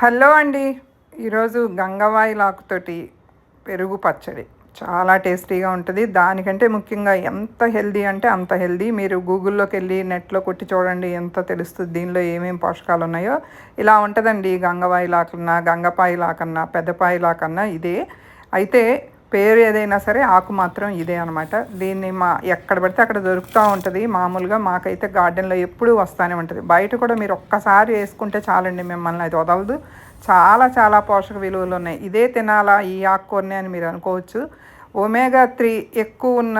Hello అండి. ఈరోజు గంగవాయిలాకుతోటి పెరుగు పచ్చడి. చాలా టేస్టీగా ఉంటుంది. దానికంటే ముఖ్యంగా ఎంత హెల్దీ అంటే అంత హెల్దీ. మీరు గూగుల్లోకి వెళ్ళి నెట్లో కొట్టి చూడండి ఎంత తెలుస్తుంది దీనిలో ఏమేమి పోషకాలు ఉన్నాయో. ఇలా ఉంటుందండి గంగవాయిలాకన్నా పెద్దపాయి లాకన్నా ఇదే. అయితే పేరు ఏదైనా సరే ఆకు మాత్రం ఇదే అనమాట దీన్ని మా ఎక్కడ పడితే అక్కడ దొరుకుతూ ఉంటుంది. మామూలుగా మాకైతే గార్డెన్లో ఎప్పుడూ వస్తూనే ఉంటుంది. బయట కూడా మీరు ఒక్కసారి వేసుకుంటే చాలండి మిమ్మల్ని. అది వదలదు. చాలా చాలా పోషక విలువలు ఉన్నాయి. ఇదే తినాలా ఈ ఆకుకూరని అని మీరు అనుకోవచ్చు. ఒమేగా త్రీ ఎక్కువ ఉన్న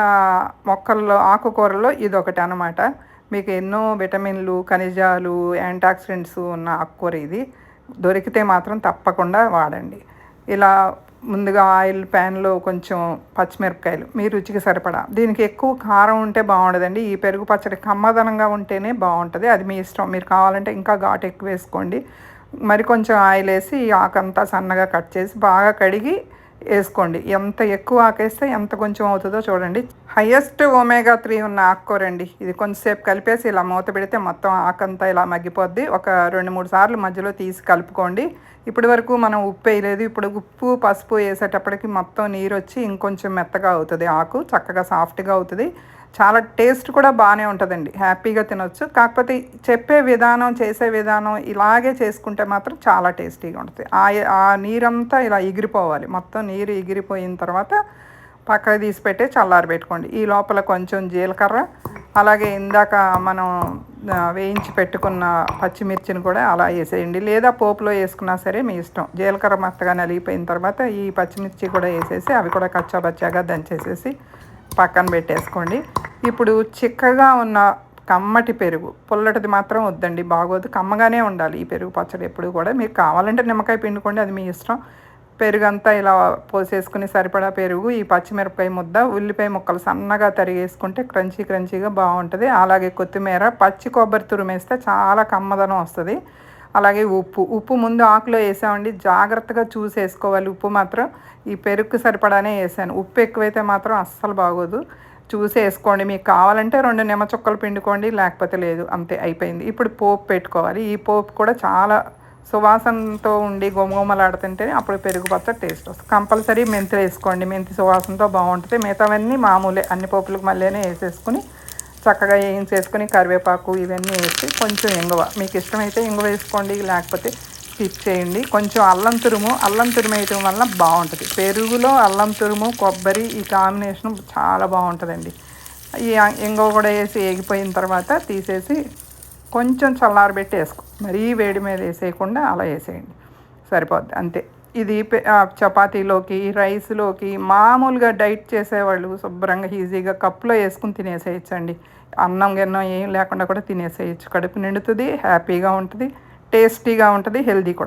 మొక్కల్లో ఆకుకూరలో ఇది ఒకటి అనమాట మీకు ఎన్నో విటమిన్లు ఖనిజాలు యాంటాక్సిడెంట్స్ ఉన్న ఆకుకూర ఇది. దొరికితే మాత్రం తప్పకుండా వాడండి. ఇలా ముందుగా ఆయిల్ ప్యాన్లో కొంచెం పచ్చిమిరపకాయలు మీ రుచికి సరిపడా. దీనికి ఎక్కువ కారం ఉంటే బాగుండదండి ఈ పెరుగు పచ్చడి కమ్మదనంగా ఉంటేనే బాగుంటుంది అది మీ ఇష్టం. మీరు కావాలంటే ఇంకా ఘాటు ఎక్కువ వేసుకోండి. మరి కొంచెం ఆయిల్ వేసి ఆకంతా సన్నగా కట్ చేసి బాగా కడిగి వేసుకోండి. ఎంత ఎక్కువ ఆకేస్తే ఎంత కొంచెం అవుతుందో చూడండి. హయ్యెస్ట్ ఒమేగా త్రీ ఉన్న ఆకుకూరండి ఇది కొంచెంసేపు కలిపేసి ఇలా మూత పెడితే మొత్తం ఆకంతా ఇలా మగ్గిపోద్ది. ఒక రెండు మూడు సార్లు మధ్యలో తీసి కలుపుకోండి. ఇప్పటి వరకు మనం ఉప్పు వేయలేదు. ఇప్పుడు ఉప్పు పసుపు వేసేటప్పటికి మొత్తం నీరు వచ్చి ఇంకొంచెం మెత్తగా అవుతుంది ఆకు. చక్కగా సాఫ్ట్గా అవుతుంది. చాలా టేస్ట్ కూడా బాగానే ఉంటుందండి. హ్యాపీగా తినొచ్చు. కాకపోతే చెప్పే విధానం చేసే విధానం ఇలాగే చేసుకుంటే మాత్రం చాలా టేస్టీగా ఉంటుంది. ఆ ఆ నీరంతా ఇలా ఎగిరిపోవాలి. మొత్తం నీరు ఎగిరిపోయిన తర్వాత పక్కకు తీసి పెట్టే చల్లారి పెట్టుకోండి. ఈ లోపల కొంచెం జీలకర్ర అలాగే ఇందాక మనం వేయించి పెట్టుకున్న పచ్చిమిర్చిని కూడా అలా వేసేయండి. లేదా పోపులో వేసుకున్నా సరే మీ ఇష్టం. జీలకర్ర మెత్తగా నలిగిపోయిన తర్వాత ఈ పచ్చిమిర్చి కూడా వేసేసి అవి కూడా కచ్చాబచ్చాగా దంచేసేసి పక్కన పెట్టేసుకోండి. ఇప్పుడు చిక్కగా ఉన్న కమ్మటి పెరుగు పుల్లటిది మాత్రం వద్దండి బాగోదు. కమ్మగానే ఉండాలి ఈ పెరుగు పచ్చడి ఎప్పుడు కూడా. మీకు కావాలంటే నిమ్మకాయ పిండుకోండి అది మీ ఇష్టం. పెరుగు అంతా ఇలా పోసేసుకుని సరిపడా పెరుగు ఈ పచ్చిమిరపకాయ ముద్ద ఉల్లిపాయ ముక్కలు సన్నగా తరిగేసుకుంటే క్రంచీ క్రంచీగా బాగుంటుంది. అలాగే కొత్తిమీర పచ్చి కొబ్బరి తురిమేస్తే చాలా కమ్మదనం వస్తుంది. అలాగే ఉప్పు ఉప్పు ముందు ఆకులో వేసామండి. జాగ్రత్తగా చూసేసుకోవాలి ఉప్పు మాత్రం. ఈ పెరుగుకు సరిపడానే వేసాను. ఉప్పు ఎక్కువైతే మాత్రం అస్సలు బాగోదు. చూసేసుకోండి. మీకు కావాలంటే రెండు నిమ్మ చుక్కలు పిండుకోండి లేకపోతే లేదు. అంతే అయిపోయింది. ఇప్పుడు పోపు పెట్టుకోవాలి. ఈ పోపు కూడా చాలా సువాసనతో ఉండి గుమగుమలాడుతుంటే అప్పుడు పెరుగు పచ్చడి టేస్ట్ వస్తుంది. కంపల్సరీ మెంతి వేసుకోండి. మెంతి సువాసనతో బాగుంటుంది. మిగతావన్నీ మామూలే. అన్ని పప్పులకు మళ్ళీనే వేసేసుకుని చక్కగా వేయించేసుకుని కరివేపాకు ఇవన్నీ వేసి కొంచెం ఇంగువ. మీకు ఇష్టమైతే ఇంగువ వేసుకోండి లేకపోతే స్కిప్ చేయండి. కొంచెం అల్లం తురుము. అల్లం తురుము వేయటం వల్ల బాగుంటుంది. పెరుగులో అల్లం తురుము కొబ్బరి ఈ కాంబినేషన్ చాలా బాగుంటుందండి. ఈ ఇంగువ కూడా వేసి వేగిపోయిన తర్వాత తీసేసి కొంచెం చల్లారబెట్టి వేసుకో. మరీ వేడి మీద వేసేయకుండా అలా వేసేయండి. సరిపోద్ది. అంతే. ఇది చపాతీలోకి రైస్లోకి మామూలుగా డైట్ చేసేవాళ్ళు శుభ్రంగా ఈజీగా కప్పులో వేసుకుని తినేసేయచ్చండి. అన్నం గిన్నం ఏం లేకుండా కూడా తినేసేయచ్చు. కడుపు నిండుతుంది హ్యాపీగా ఉంటుంది టేస్టీగా ఉంటుంది హెల్దీ కూడా.